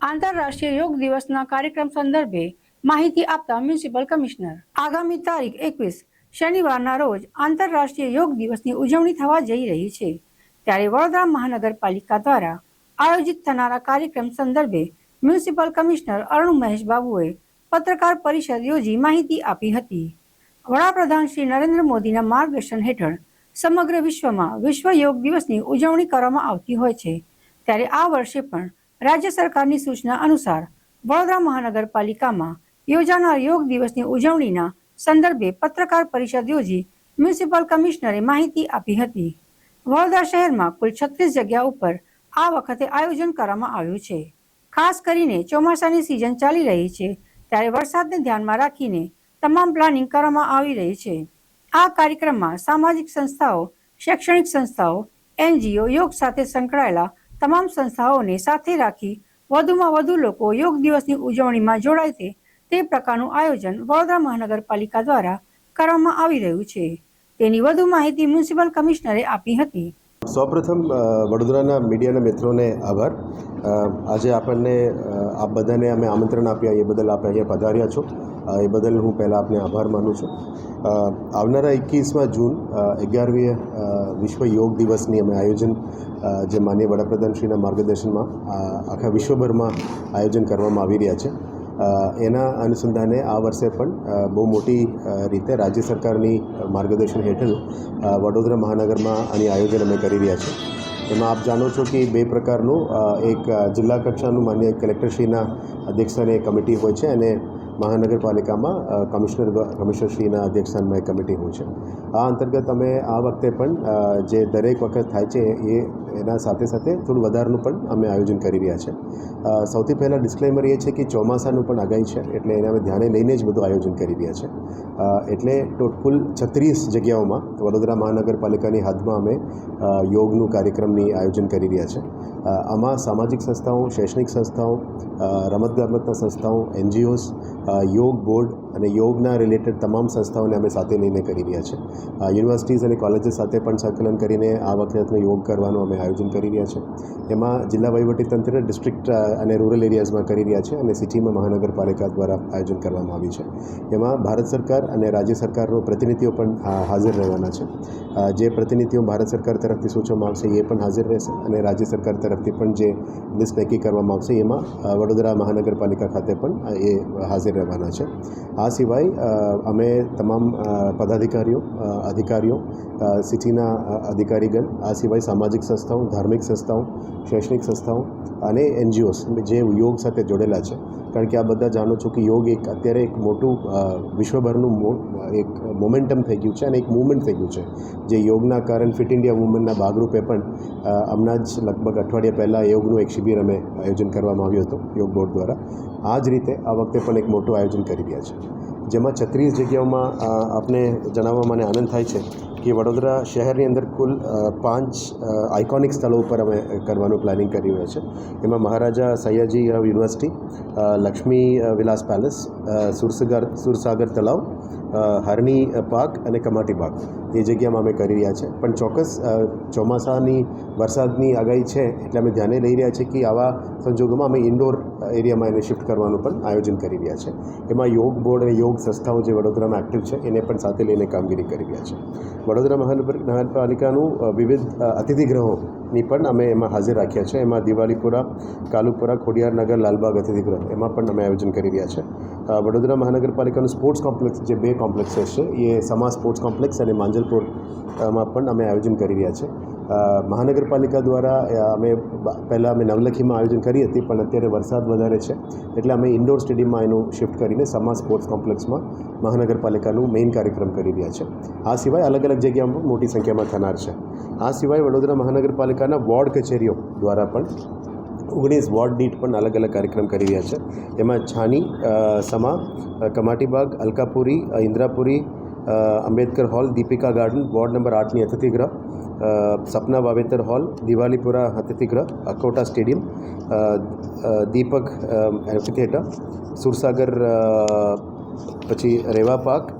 આંતરરાષ્ટ્રીય યોગ દિવસના કાર્યક્રમ સંદર્ભે માહિતી આપતા મ્યુનિસિપલ કમિશનર. આગામી તારીખ એકવીસ શનિવારના રોજ આંતરરાષ્ટ્રીય યોગ દિવસની ઉજવણી થવા જઈ રહી છે. ત્યારે વડોદરા મહાનગરપાલિકા દ્વારા આયોજિત થનારા કાર્યક્રમ સંદર્ભે મ્યુનિસિપલ કમિશનર અરુણ મહેશ બાબુએ પત્રકાર પરિષદ યોજી માહિતી આપી હતી. વડાપ્રધાન શ્રી નરેન્દ્ર મોદીના માર્ગદર્શન હેઠળ સમગ્ર વિશ્વમાં વિશ્વ યોગ દિવસની ઉજવણી કરવામાં આવતી હોય છે. ત્યારે આ વર્ષે પણ રાજ્ય સરકારની સૂચના અનુસાર વડોદરા મહાનગરપાલિકામાં યોજાનાર યોગ દિવસની ઉજવણીના સંદર્ભે પત્રકાર પરિષદ યોજી મ્યુનિસિપલ કમિશનરે માહિતી આપી હતી. વડોદરા શહેરમાં કુલ છત્રીસ જગ્યા ઉપર આ વખતે આયોજન કરવામાં આવ્યું છે. ખાસ કરીને ચોમાસાની સિઝન ચાલી રહી છે, ત્યારે વરસાદને ધ્યાનમાં રાખીને તમામ પ્લાનિંગ કરવામાં આવી રહી છે. આ કાર્યક્રમમાં સામાજિક સંસ્થાઓ, શૈક્ષણિક સંસ્થાઓ, એનજીઓ યોગ સાથે સંકળાયેલા તમામ સંસ્થાઓને સાથે રાખી વધુમાં વધુ લોકો યોગ દિવસની ઉજવણીમાં જોડાય છે. તે પ્રકારનું આયોજન વડોદરા મહાનગરપાલિકા દ્વારા કરવામાં આવી રહ્યું છે. તેની વધુ માહિતી મ્યુનિસિપલ કમિશનરે આપી હતી. સૌપ્રથમ વડોદરાના મીડિયાના મિત્રોને આભાર. આજે આપણને આપ બધાને અમે આમંત્રણ આપ્યા, એ બદલ આપ અહીંયા પધાર્યા છો. એ બદલ હું પહેલાં આપને આભાર માનું છું. આવનારા એકવીસમાં જૂન અગિયારમી વિશ્વ યોગ દિવસની અમે આયોજન જે માનીય વડાપ્રધાનશ્રીના માર્ગદર્શનમાં આખા વિશ્વભરમાં આયોજન કરવામાં આવી રહ્યા છે. એના અનુસંધાને આ વર્ષે પણ બહુ મોટી રીતે રાજ્ય સરકારની માર્ગદર્શન હેઠળ વડોદરા મહાનગરમાં આની આયોજન અમે કરી રહ્યા છીએ. એમાં આપ જાણો છો કે બે પ્રકારનું એક જિલ્લા કક્ષાનું માન્ય કલેક્ટરશ્રીના અધ્યક્ષસ્થાને કમિટી હોય છે અને મહાનગરપાલિકામાં કમિશનર કમિશનરશ્રીના અધ્યક્ષસ્થાનમાં એક કમિટી હોય છે. આ અંતર્ગત અમે આ વખતે પણ જે દરેક વખત થાય છે એ એના સાથે સાથે થોડું વધારાનું પણ અમે આયોજન કરી રહ્યા છે. સૌથી પહેલાં ડિસ્ક્લેમર એ છે કે ચોમાસાનું પણ આગાહી છે, એટલે એને અમે ધ્યાને લઈને જ બધું આયોજન કરી રહ્યા છે. એટલે ટોટકુલ છત્રીસ જગ્યાઓમાં વડોદરા મહાનગરપાલિકાની હાથમાં અમે યોગનું કાર્યક્રમની આયોજન કરી રહ્યા છે. આમાં સામાજિક સંસ્થાઓ, શૈક્ષણિક સંસ્થાઓ રમતગમતના સંસ્થાઓ, એનજીઓસ યોગ બોર્ડ અને યોગના રિલેટેડ તમામ સંસ્થાઓને અમે સાથે લઈને કરી રહ્યા છે. યુનિવર્સિટીઝ અને કોલેજીસ સાથે પણ સંકલન કરીને આ વખતનો યોગ કરવાનું અમે આયોજન કરી રહ્યા છે. એમાં જિલ્લા વહીવટીતંત્ર ડિસ્ટ્રિક્ટ અને રૂરલ એરિયાઝમાં કરી રહ્યા છે અને સિટીમાં મહાનગરપાલિકા દ્વારા આયોજન કરવામાં આવ્યું છે. એમાં ભારત સરકાર અને રાજ્ય સરકારનો પ્રતિનિધિઓ પણ હાજર રહેવાના છે. જે પ્રતિનિધિઓ ભારત સરકાર તરફથી સૂચવવામાં આવશે એ પણ હાજર રહેશે અને રાજ્ય સરકાર તરફથી પણ જે લિસ્ટ નક્કી કરવામાં આવશે એમાં વડોદરા મહાનગરપાલિકા ખાતે પણ એ હાજર રહેવાના છે. આ સિવાય અમે તમામ પદાધિકારીઓ અધિકારીઓ સિટીના અધિકારીગણ, આ સિવાય સામાજિક સંસ્થાઓ, ધાર્મિક સંસ્થાઓ, શૈક્ષણિક સંસ્થાઓ અને એનજીઓસ જે યોગ સાથે જોડેલા છે. કારણ કે આ બધા જાણો છો કે યોગ એક અત્યારે એક મોટું વિશ્વભરનું એક મોમેન્ટમ થઈ ગયું છે અને એક મૂવમેન્ટ થઈ ગયું છે. જે યોગના કારણ ફિટ ઇન્ડિયા મુવમેન્ટના ભાગરૂપે પણ હમણાં જ લગભગ અઠવાડિયા પહેલાં યોગનું એક શિબિર અમે આયોજન કરવામાં આવ્યું હતું, યોગ બોર્ડ દ્વારા. આ જ રીતે આ વખતે પણ એક મોટું આયોજન કરી રહ્યા છે. જેમાં છત્રીસ જગ્યાઓમાં આપને જણાવવા મને આનંદ થાય છે કે વડોદરા શહેરની અંદર કુલ પાંચ આઇકોનિક સ્થળો ઉપર અમે કરવાનું પ્લાનિંગ કરી રહ્યા છે. એમાં મહારાજા સૈયાજી યુનિવર્સિટી લક્ષ્મી વિલાસ પેલેસ સુરસાગર સુરસાગર તળાવ હરણી પાક અને કમાટી પાક. એ જગ્યામાં અમે કરી રહ્યા છે. પણ ચોક્કસ ચોમાસાની વરસાદની આગાહી છે એટલે અમે ધ્યાને લઈ રહ્યા છીએ કે આવા સંજોગોમાં અમે ઇન્ડોર એરિયામાં એને શિફ્ટ કરવાનું પણ આયોજન કરી રહ્યા છે. એમાં યોગ બોર્ડ અને યોગ સંસ્થાઓ જે વડોદરામાં એક્ટિવ છે, એને પણ સાથે લઈને કામગીરી કરી રહ્યા છે. વડોદરા મહાનગર નગરપાલિકાનું વિવિધ અતિથિગૃહોની પણ અમે એમાં હાજર રાખ્યા છે. એમાં દિવાળીપુરા, કાલુપુરા, ખોડિયારનગર, લાલબાગ અતિથિગૃહ, એમાં પણ અમે આયોજન કરી રહ્યા છે. વડોદરા મહાનગરપાલિકાનું સ્પોર્ટ્સ કોમ્પ્લેક્સ જે બે કોમ્પ્લેક્સ છે, એ સમા સ્પોર્ટ્સ કોમ્પ્લેક્સ અને માંજલપુરમાં પણ અમે આયોજન કરી રહ્યા છે. મહાનગરપાલિકા દ્વારા અમે પહેલાં અમે નવલખીમાં આયોજન કરી હતી પણ અત્યારે વરસાદ વધારે છે એટલે અમે ઇન્ડોર સ્ટેડિયમમાં એનું શિફ્ટ કરીને સમા સ્પોર્ટ્સ કોમ્પ્લેક્સમાં મહાનગરપાલિકાનું મેઇન કાર્યક્રમ કરી રહ્યા છે. આ સિવાય અલગ અલગ જગ્યામાં મોટી સંખ્યામાં થનાર છે. આ સિવાય વડોદરા મહાનગરપાલિકાના વોર્ડ કચેરીઓ દ્વારા પણ ઓગણીસ વોર્ડ દીઠ પણ અલગ અલગ કાર્યક્રમ કરી રહ્યા છે. એમાં Chhani Sama Kamatibaug Alkapuri Indrapuri Ambedkar hall Deepika garden ward number આઠની અતિથિગૃહ અ, સપના વાવેતર hall Diwalipura અતિથિગૃહ Akota stadium Deepak amphi amphitheatre Sursagar પછી રેવા પાર્ક